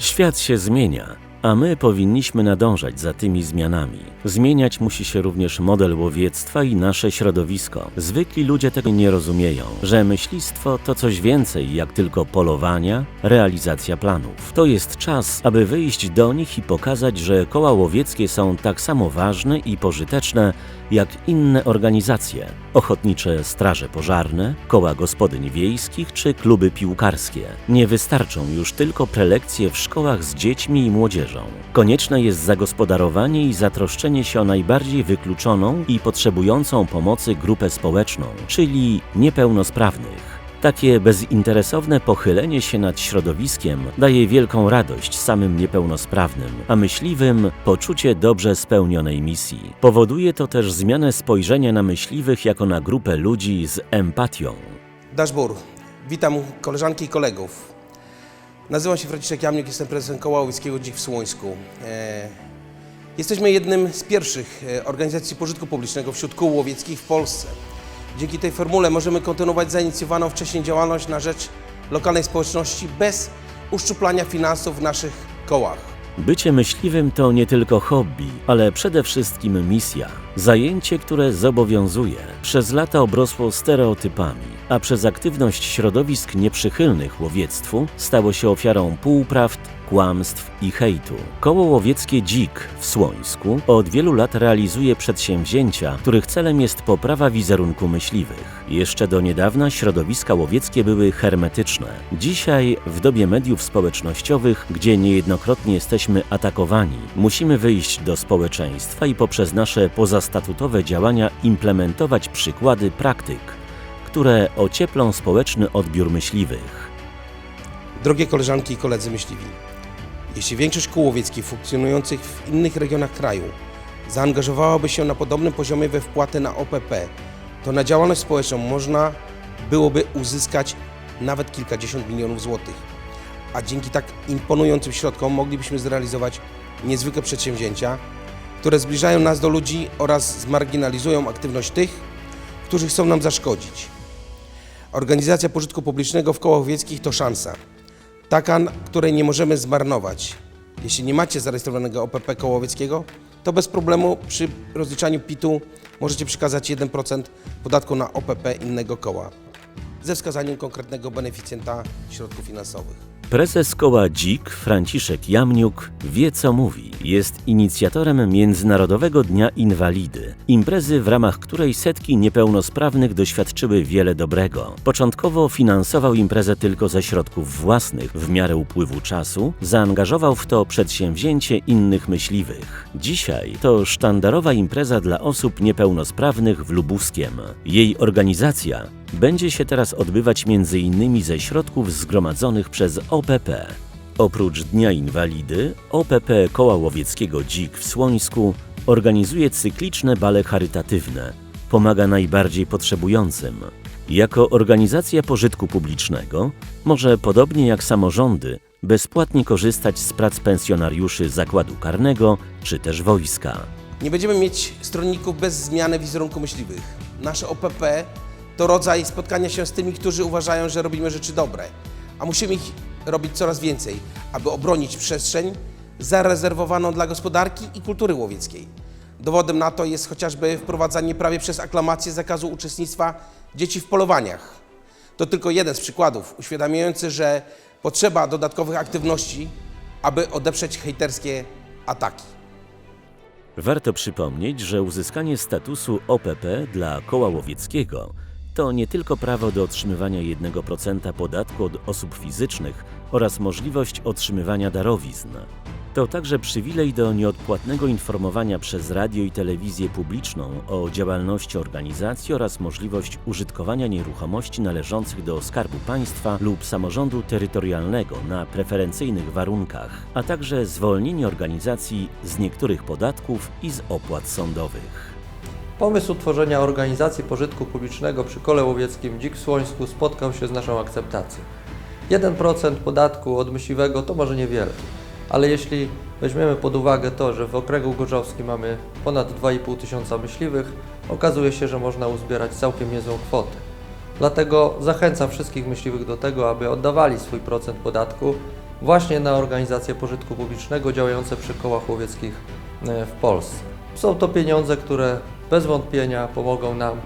Świat się zmienia, a my powinniśmy nadążać za tymi zmianami. Zmieniać musi się również model łowiectwa i nasze środowisko. Zwykli ludzie tego nie rozumieją, że myślistwo to coś więcej jak tylko polowania, realizacja planów. To jest czas, aby wyjść do nich i pokazać, że koła łowieckie są tak samo ważne i pożyteczne jak inne organizacje. Ochotnicze straże pożarne, koła gospodyń wiejskich czy kluby piłkarskie. Nie wystarczą już tylko prelekcje w szkołach z dziećmi i młodzieżą. Konieczne jest zagospodarowanie i zatroszczenie się o najbardziej wykluczoną i potrzebującą pomocy grupę społeczną, czyli niepełnosprawnych. Takie bezinteresowne pochylenie się nad środowiskiem daje wielką radość samym niepełnosprawnym, a myśliwym poczucie dobrze spełnionej misji. Powoduje to też zmianę spojrzenia na myśliwych jako na grupę ludzi z empatią. Daszbur, witam koleżanki i kolegów. Nazywam się Franciszek Jamniuk, jestem prezesem Koła Łowieckiego Dzik w Słońsku. E, jesteśmy jednym z pierwszych e, organizacji pożytku publicznego wśród kół łowieckich w Polsce. Dzięki tej formule możemy kontynuować zainicjowaną wcześniej działalność na rzecz lokalnej społeczności bez uszczuplania finansów w naszych kołach. Bycie myśliwym to nie tylko hobby, ale przede wszystkim misja. Zajęcie, które zobowiązuje. Przez lata obrosło stereotypami, a przez aktywność środowisk nieprzychylnych łowiectwu stało się ofiarą półprawd, kłamstw i hejtu. Koło łowieckie Dzik w Słońsku od wielu lat realizuje przedsięwzięcia, których celem jest poprawa wizerunku myśliwych. Jeszcze do niedawna środowiska łowieckie były hermetyczne. Dzisiaj, w dobie mediów społecznościowych, gdzie niejednokrotnie jesteśmy atakowani, musimy wyjść do społeczeństwa i poprzez nasze pozastatutowe działania implementować przykłady praktyk, które ocieplą społeczny odbiór myśliwych. Drogie koleżanki i koledzy myśliwi, jeśli większość kół łowieckich funkcjonujących w innych regionach kraju zaangażowałaby się na podobnym poziomie we wpłaty na OPP, to na działalność społeczną można byłoby uzyskać nawet kilkadziesiąt milionów złotych. A dzięki tak imponującym środkom moglibyśmy zrealizować niezwykłe przedsięwzięcia, które zbliżają nas do ludzi oraz zmarginalizują aktywność tych, którzy chcą nam zaszkodzić. Organizacja pożytku publicznego w kołach wieckich to szansa. Taka, której nie możemy zmarnować. Jeśli nie macie zarejestrowanego OPP kołowieckiego, to bez problemu przy rozliczaniu PIT-u możecie przekazać 1% podatku na OPP innego koła ze wskazaniem konkretnego beneficjenta środków finansowych. Prezes koła Dzik, Franciszek Jamniuk, wie co mówi. Jest inicjatorem Międzynarodowego Dnia Inwalidy, imprezy, w ramach której setki niepełnosprawnych doświadczyły wiele dobrego. Początkowo finansował imprezę tylko ze środków własnych. W miarę upływu czasu zaangażował w to przedsięwzięcie innych myśliwych. Dzisiaj to sztandarowa impreza dla osób niepełnosprawnych w Lubuskiem. Jej organizacja będzie się teraz odbywać m.in. ze środków zgromadzonych przez OPP. Oprócz Dnia Inwalidy, OPP Koła Łowieckiego Dzik w Słońsku organizuje cykliczne bale charytatywne. Pomaga najbardziej potrzebującym. Jako organizacja pożytku publicznego może, podobnie jak samorządy, bezpłatnie korzystać z prac pensjonariuszy zakładu karnego czy też wojska. Nie będziemy mieć stronników bez zmiany wizerunku myśliwych. Nasze OPP to rodzaj spotkania się z tymi, którzy uważają, że robimy rzeczy dobre, a musimy ich robić coraz więcej, aby obronić przestrzeń zarezerwowaną dla gospodarki i kultury łowieckiej. Dowodem na to jest chociażby wprowadzanie prawie przez aklamację zakazu uczestnictwa dzieci w polowaniach. To tylko jeden z przykładów uświadamiający, że potrzeba dodatkowych aktywności, aby odeprzeć hejterskie ataki. Warto przypomnieć, że uzyskanie statusu OPP dla koła łowieckiego to nie tylko prawo do otrzymywania 1% podatku od osób fizycznych oraz możliwość otrzymywania darowizn. To także przywilej do nieodpłatnego informowania przez radio i telewizję publiczną o działalności organizacji oraz możliwość użytkowania nieruchomości należących do Skarbu Państwa lub samorządu terytorialnego na preferencyjnych warunkach, a także zwolnienie organizacji z niektórych podatków i z opłat sądowych. Pomysł utworzenia organizacji pożytku publicznego przy kole łowieckim Dzik w Słońsku spotkał się z naszą akceptacją. 1% podatku od myśliwego to może niewiele, ale jeśli weźmiemy pod uwagę to, że w okręgu gorzowskim mamy ponad 2,5 tysiąca myśliwych, okazuje się, że można uzbierać całkiem niezłą kwotę. Dlatego zachęcam wszystkich myśliwych do tego, aby oddawali swój procent podatku właśnie na organizacje pożytku publicznego działające przy kołach łowieckich e, w Polsce. Są to pieniądze, które bez wątpienia pomogą nam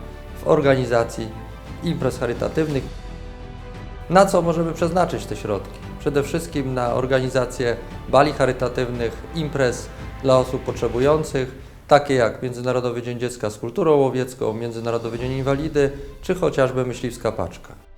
w organizacji imprez charytatywnych. Na co możemy przeznaczyć te środki? Przede wszystkim na organizację bali charytatywnych, imprez dla osób potrzebujących, takie jak Międzynarodowy Dzień Dziecka z Kulturą Łowiecką, Międzynarodowy Dzień Inwalidy, czy chociażby Myśliwska Paczka.